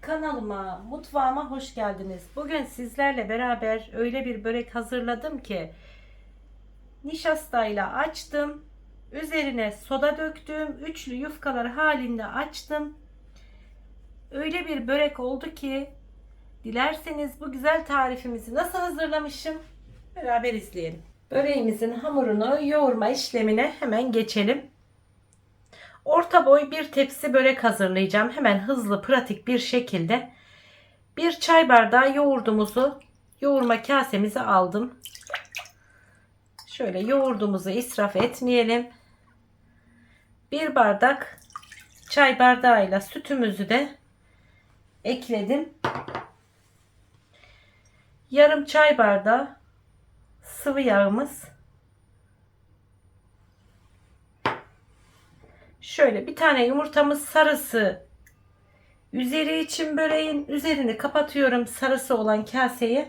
Kanalıma, mutfağıma hoş geldiniz. Bugün sizlerle beraber öyle bir börek hazırladım ki nişastayla açtım. Üzerine soda döktüm. Üçlü yufkalar halinde açtım. Öyle bir börek oldu ki dilerseniz bu güzel tarifimizi nasıl hazırlamışım beraber izleyelim. Böreğimizin hamurunu yoğurma işlemine hemen geçelim. Orta boy bir tepsi börek hazırlayacağım. Hemen hızlı, pratik bir şekilde. Bir çay bardağı yoğurdumuzu yoğurma kasemize aldım. Şöyle yoğurdumuzu israf etmeyelim. Bir bardak çay bardağıyla sütümüzü de ekledim. Yarım çay bardağı sıvı yağımız Şöyle bir tane yumurtamız sarısı üzeri için böreğin üzerini kapatıyorum sarısı olan kaseye.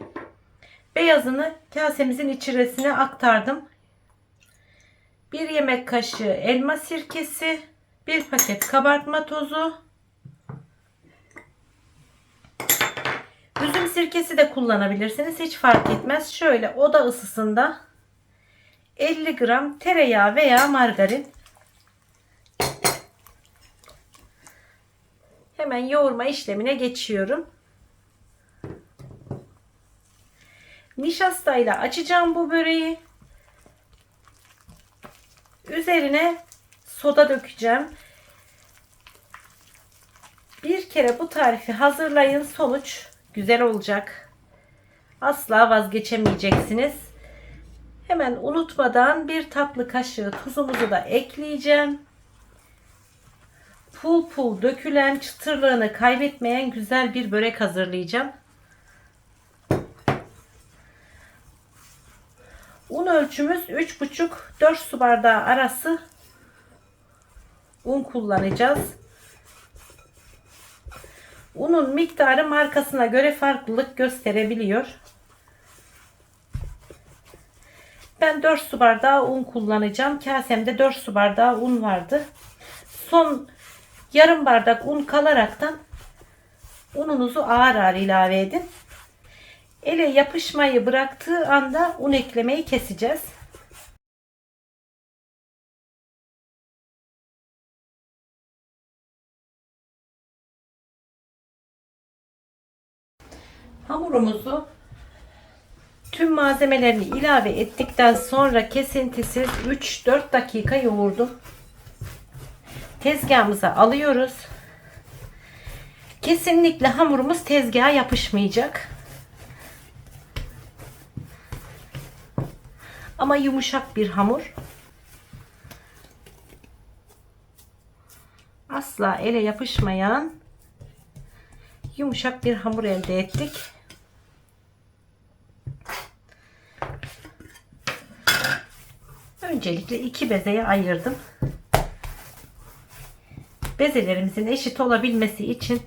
Beyazını kasemizin içerisine aktardım. Bir yemek kaşığı elma sirkesi, bir paket kabartma tozu, üzüm sirkesi de kullanabilirsiniz. Hiç fark etmez. Şöyle oda ısısında 50 gram tereyağı veya margarin Hemen yoğurma işlemine geçiyorum. Nişastayla açacağım bu böreği. Üzerine soda dökeceğim. Bir kere bu tarifi hazırlayın. Sonuç güzel olacak. Asla vazgeçemeyeceksiniz. Hemen unutmadan bir tatlı kaşığı tuzumuzu da ekleyeceğim pul pul dökülen çıtırlığını kaybetmeyen güzel bir börek hazırlayacağım. Un ölçümüz 3,5-4 su bardağı arası un kullanacağız. Unun miktarı markasına göre farklılık gösterebiliyor. Ben 4 su bardağı un kullanacağım. Kasemde 4 su bardağı un vardı. Son yarım bardak un kalaraktan ununuzu ağır ağır ilave edin. Ele yapışmayı bıraktığı anda un eklemeyi keseceğiz. Hamurumuzu tüm malzemelerini ilave ettikten sonra kesintisiz 3-4 dakika yoğurdum tezgahımıza alıyoruz. Kesinlikle hamurumuz tezgaha yapışmayacak. Ama yumuşak bir hamur. Asla ele yapışmayan yumuşak bir hamur elde ettik. Öncelikle iki bezeye ayırdım bezelerimizin eşit olabilmesi için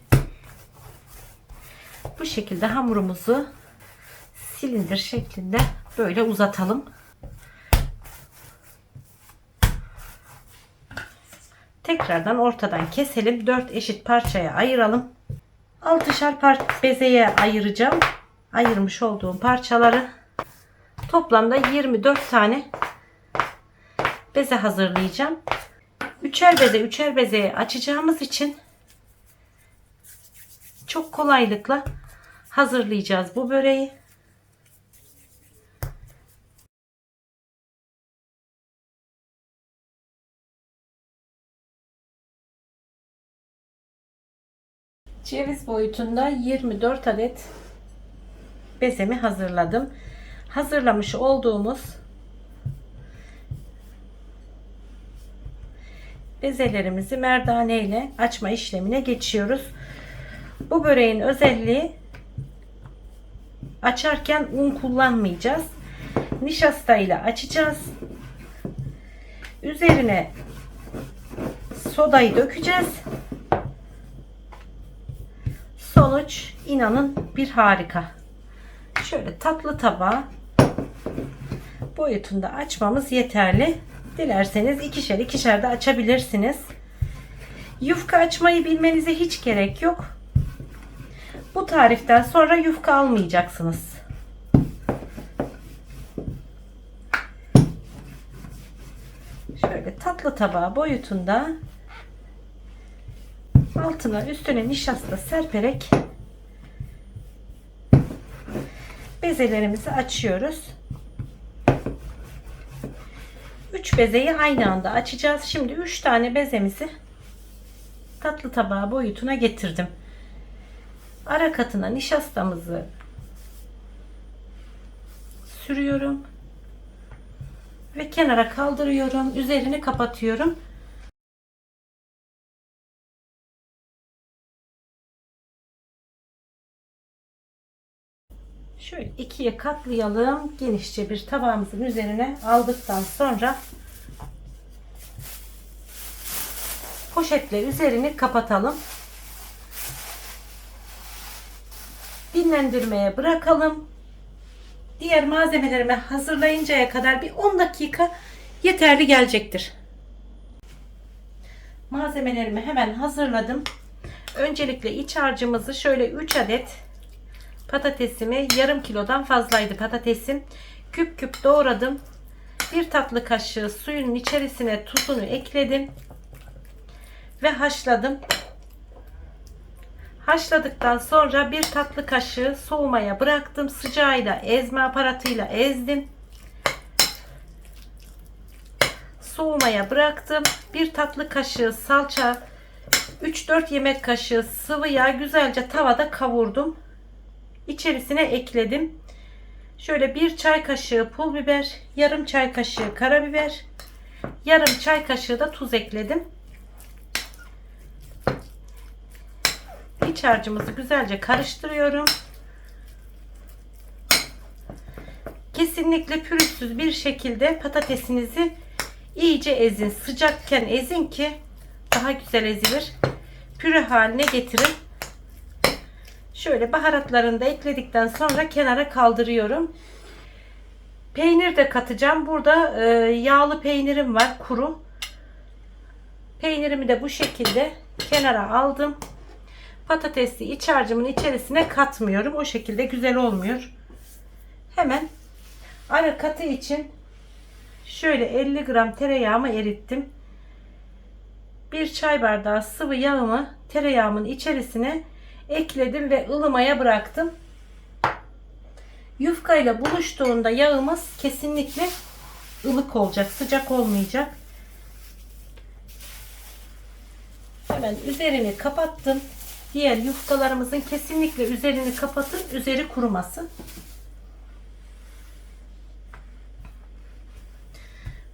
bu şekilde hamurumuzu silindir şeklinde böyle uzatalım. Tekrardan ortadan keselim. 4 eşit parçaya ayıralım. 6'şar par bezeye ayıracağım. Ayırmış olduğum parçaları toplamda 24 tane beze hazırlayacağım. Üçer beze üçer beze açacağımız için çok kolaylıkla hazırlayacağız bu böreği. Ceviz boyutunda 24 adet bezemi hazırladım. Hazırlamış olduğumuz bezelerimizi merdane ile açma işlemine geçiyoruz. Bu böreğin özelliği açarken un kullanmayacağız. Nişasta ile açacağız. Üzerine sodayı dökeceğiz. Sonuç inanın bir harika. Şöyle tatlı tabağı boyutunda açmamız yeterli. Dilerseniz ikişer ikişer de açabilirsiniz. Yufka açmayı bilmenize hiç gerek yok. Bu tariften sonra yufka almayacaksınız. Şöyle tatlı tabağı boyutunda altına üstüne nişasta serperek bezelerimizi açıyoruz. 3 bezeyi aynı anda açacağız. Şimdi 3 tane bezemizi tatlı tabağı boyutuna getirdim. Ara katına nişastamızı sürüyorum ve kenara kaldırıyorum. Üzerini kapatıyorum. Şöyle ikiye katlayalım. Genişçe bir tabağımızın üzerine aldıktan sonra poşetle üzerini kapatalım. Dinlendirmeye bırakalım. Diğer malzemelerimi hazırlayıncaya kadar bir 10 dakika yeterli gelecektir. Malzemelerimi hemen hazırladım. Öncelikle iç harcımızı şöyle 3 adet patatesimi yarım kilodan fazlaydı patatesim. Küp küp doğradım. Bir tatlı kaşığı suyun içerisine tuzunu ekledim ve haşladım. Haşladıktan sonra bir tatlı kaşığı soğumaya bıraktım. Sıcağıyla ezme aparatıyla ezdim. Soğumaya bıraktım. Bir tatlı kaşığı salça, 3-4 yemek kaşığı sıvı yağ güzelce tavada kavurdum. İçerisine ekledim. Şöyle bir çay kaşığı pul biber, yarım çay kaşığı karabiber, yarım çay kaşığı da tuz ekledim. İç harcımızı güzelce karıştırıyorum. Kesinlikle pürüzsüz bir şekilde patatesinizi iyice ezin. Sıcakken ezin ki daha güzel ezilir. Püre haline getirin. Şöyle baharatlarını da ekledikten sonra kenara kaldırıyorum. Peynir de katacağım. Burada e, yağlı peynirim var kuru. Peynirimi de bu şekilde kenara aldım. Patatesli iç harcımın içerisine katmıyorum. O şekilde güzel olmuyor. Hemen ara katı için şöyle 50 gram tereyağımı erittim. Bir çay bardağı sıvı yağımı tereyağımın içerisine ekledim ve ılımaya bıraktım. Yufka ile buluştuğunda yağımız kesinlikle ılık olacak, sıcak olmayacak. Hemen üzerini kapattım. Diğer yufkalarımızın kesinlikle üzerini kapatın, üzeri kurumasın.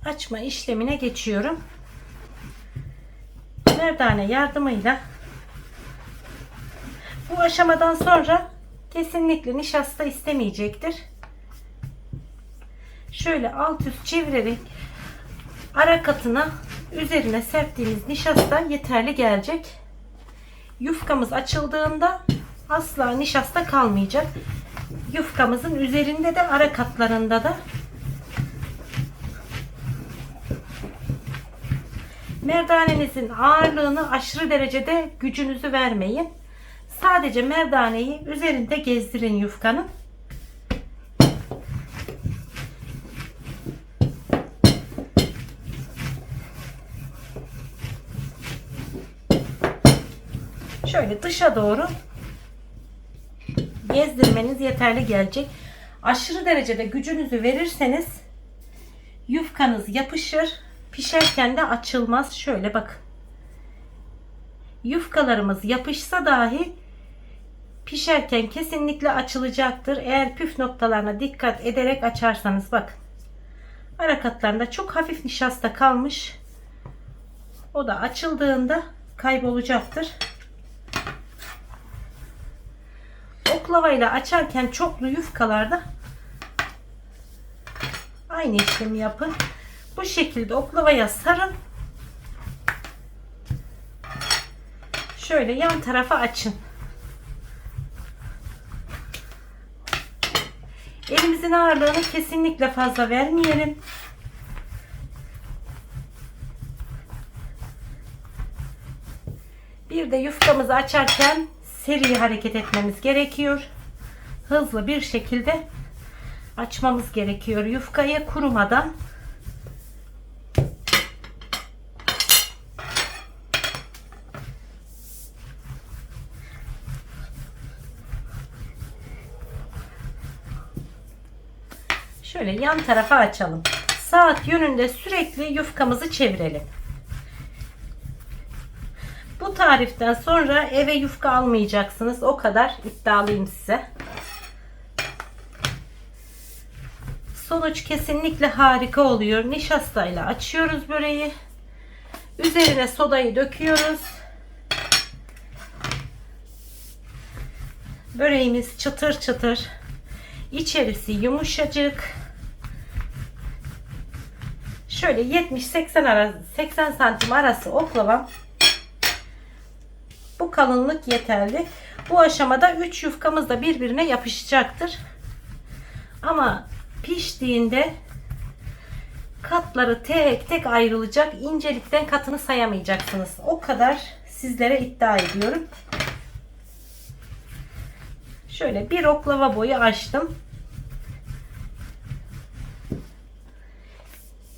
Açma işlemine geçiyorum. Merdane yardımıyla bu aşamadan sonra kesinlikle nişasta istemeyecektir. Şöyle alt üst çevirerek ara katına üzerine serptiğimiz nişasta yeterli gelecek. Yufkamız açıldığında asla nişasta kalmayacak. Yufkamızın üzerinde de ara katlarında da merdanenizin ağırlığını aşırı derecede gücünüzü vermeyin. Sadece merdaneyi üzerinde gezdirin yufkanın. Şöyle dışa doğru gezdirmeniz yeterli gelecek. Aşırı derecede gücünüzü verirseniz yufkanız yapışır. Pişerken de açılmaz. Şöyle bak. Yufkalarımız yapışsa dahi pişerken kesinlikle açılacaktır. Eğer püf noktalarına dikkat ederek açarsanız bak. Ara katlarında çok hafif nişasta kalmış. O da açıldığında kaybolacaktır. Oklavayla açarken çoklu yufkalarda aynı işlemi yapın. Bu şekilde oklavaya sarın. Şöyle yan tarafa açın. Elimizin ağırlığını kesinlikle fazla vermeyelim. Bir de yufkamızı açarken seri hareket etmemiz gerekiyor. Hızlı bir şekilde açmamız gerekiyor yufkayı kurumadan. Şöyle yan tarafa açalım. Saat yönünde sürekli yufkamızı çevirelim. Bu tariften sonra eve yufka almayacaksınız. O kadar iddialıyım size. Sonuç kesinlikle harika oluyor. Nişastayla açıyoruz böreği. Üzerine sodayı döküyoruz. Böreğimiz çıtır çıtır. İçerisi yumuşacık. Şöyle 70-80 arası 80 santim arası oklavam. Bu kalınlık yeterli. Bu aşamada 3 yufkamız da birbirine yapışacaktır. Ama piştiğinde katları tek tek ayrılacak. İncelikten katını sayamayacaksınız. O kadar sizlere iddia ediyorum. Şöyle bir oklava boyu açtım.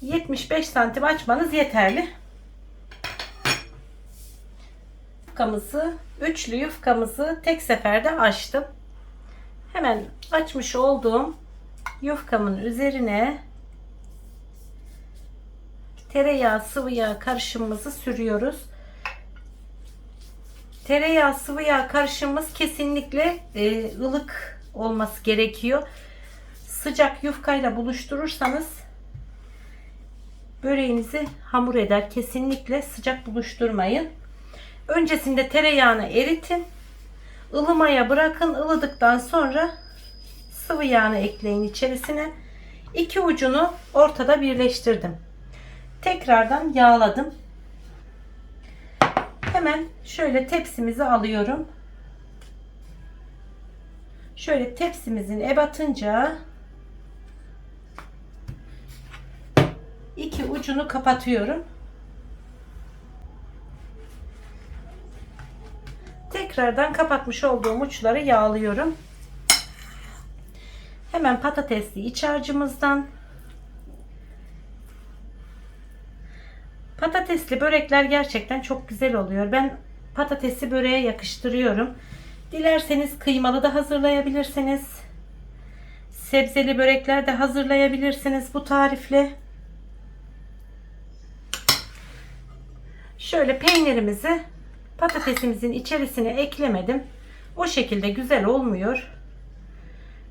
75 santim açmanız yeterli. Yufkamızı, üçlü yufkamızı tek seferde açtım. Hemen açmış olduğum yufkamın üzerine tereyağı sıvı yağ karışımımızı sürüyoruz. Tereyağı sıvı yağ karışımımız kesinlikle e, ılık olması gerekiyor. Sıcak yufkayla buluşturursanız böreğinizi hamur eder. Kesinlikle sıcak buluşturmayın. Öncesinde tereyağını eritin. ılımaya bırakın. ılıdıktan sonra sıvı yağını ekleyin içerisine. İki ucunu ortada birleştirdim. Tekrardan yağladım. Hemen şöyle tepsimizi alıyorum. Şöyle tepsimizin ebatınca ucunu kapatıyorum. Tekrardan kapatmış olduğum uçları yağlıyorum. Hemen patatesli iç harcımızdan Patatesli börekler gerçekten çok güzel oluyor. Ben patatesi böreğe yakıştırıyorum. Dilerseniz kıymalı da hazırlayabilirsiniz. Sebzeli börekler de hazırlayabilirsiniz bu tarifle. Şöyle peynirimizi patatesimizin içerisine eklemedim. O şekilde güzel olmuyor.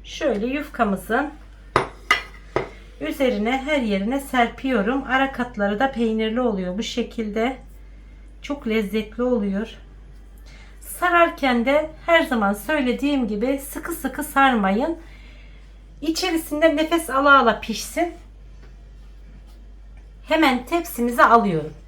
Şöyle yufkamızın üzerine her yerine serpiyorum. Ara katları da peynirli oluyor bu şekilde. Çok lezzetli oluyor. Sararken de her zaman söylediğim gibi sıkı sıkı sarmayın. İçerisinde nefes ala ala pişsin. Hemen tepsimize alıyorum.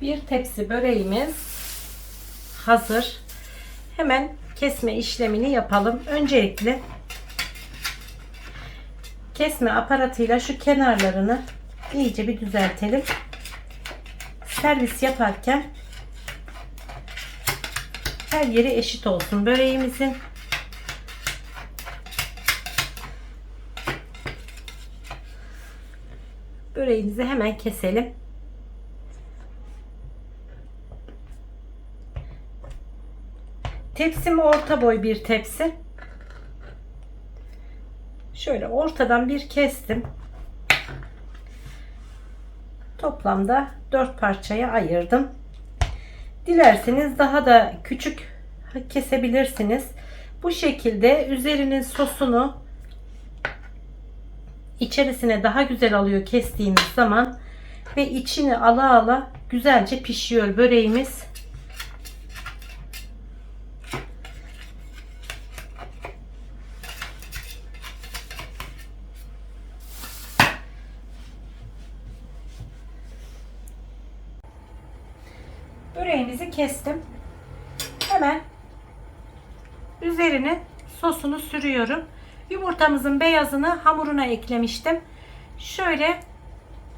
Bir tepsi böreğimiz hazır. Hemen kesme işlemini yapalım. Öncelikle kesme aparatıyla şu kenarlarını iyice bir düzeltelim. Servis yaparken her yeri eşit olsun böreğimizin. Böreğimizi hemen keselim. Tepsim orta boy bir tepsi. Şöyle ortadan bir kestim. Toplamda 4 parçaya ayırdım. Dilerseniz daha da küçük kesebilirsiniz. Bu şekilde üzerinin sosunu içerisine daha güzel alıyor kestiğimiz zaman ve içini ala ala güzelce pişiyor böreğimiz. Böreğimizi kestim. Hemen üzerine sosunu sürüyorum. Yumurtamızın beyazını hamuruna eklemiştim. Şöyle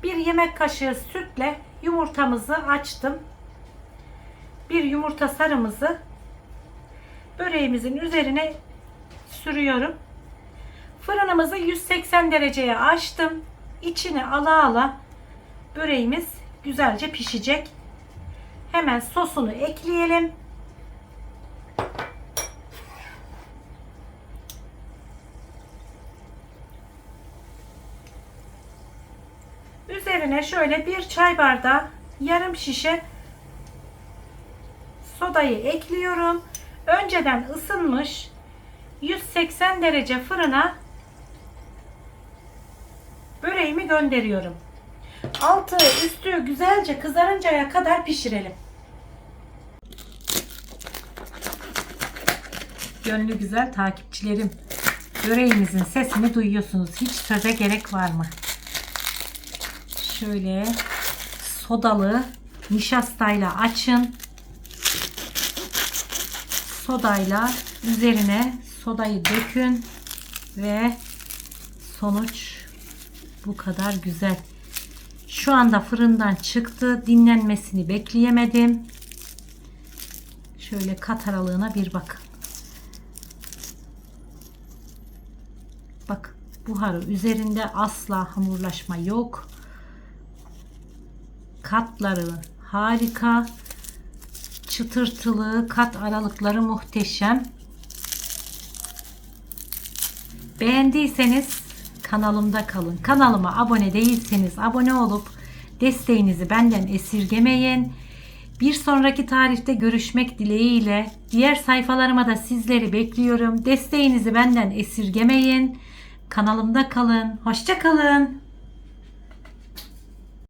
bir yemek kaşığı sütle yumurtamızı açtım. Bir yumurta sarımızı böreğimizin üzerine sürüyorum. Fırınımızı 180 dereceye açtım. İçine ala ala böreğimiz güzelce pişecek. Hemen sosunu ekleyelim. Üzerine şöyle bir çay bardağı yarım şişe sodayı ekliyorum. Önceden ısınmış 180 derece fırına böreğimi gönderiyorum. Altı üstü güzelce kızarıncaya kadar pişirelim. Gönlü güzel takipçilerim. Böreğimizin sesini duyuyorsunuz. Hiç söze gerek var mı? Şöyle sodalı nişastayla açın. Sodayla üzerine sodayı dökün ve sonuç bu kadar güzel. Şu anda fırından çıktı. Dinlenmesini bekleyemedim. Şöyle kat aralığına bir bakın. Bak buharı üzerinde asla hamurlaşma yok. Katları harika. Çıtırtılı kat aralıkları muhteşem. Beğendiyseniz kanalımda kalın. Kanalıma abone değilseniz abone olup desteğinizi benden esirgemeyin. Bir sonraki tarihte görüşmek dileğiyle diğer sayfalarıma da sizleri bekliyorum. Desteğinizi benden esirgemeyin. Kanalımda kalın. Hoşça kalın.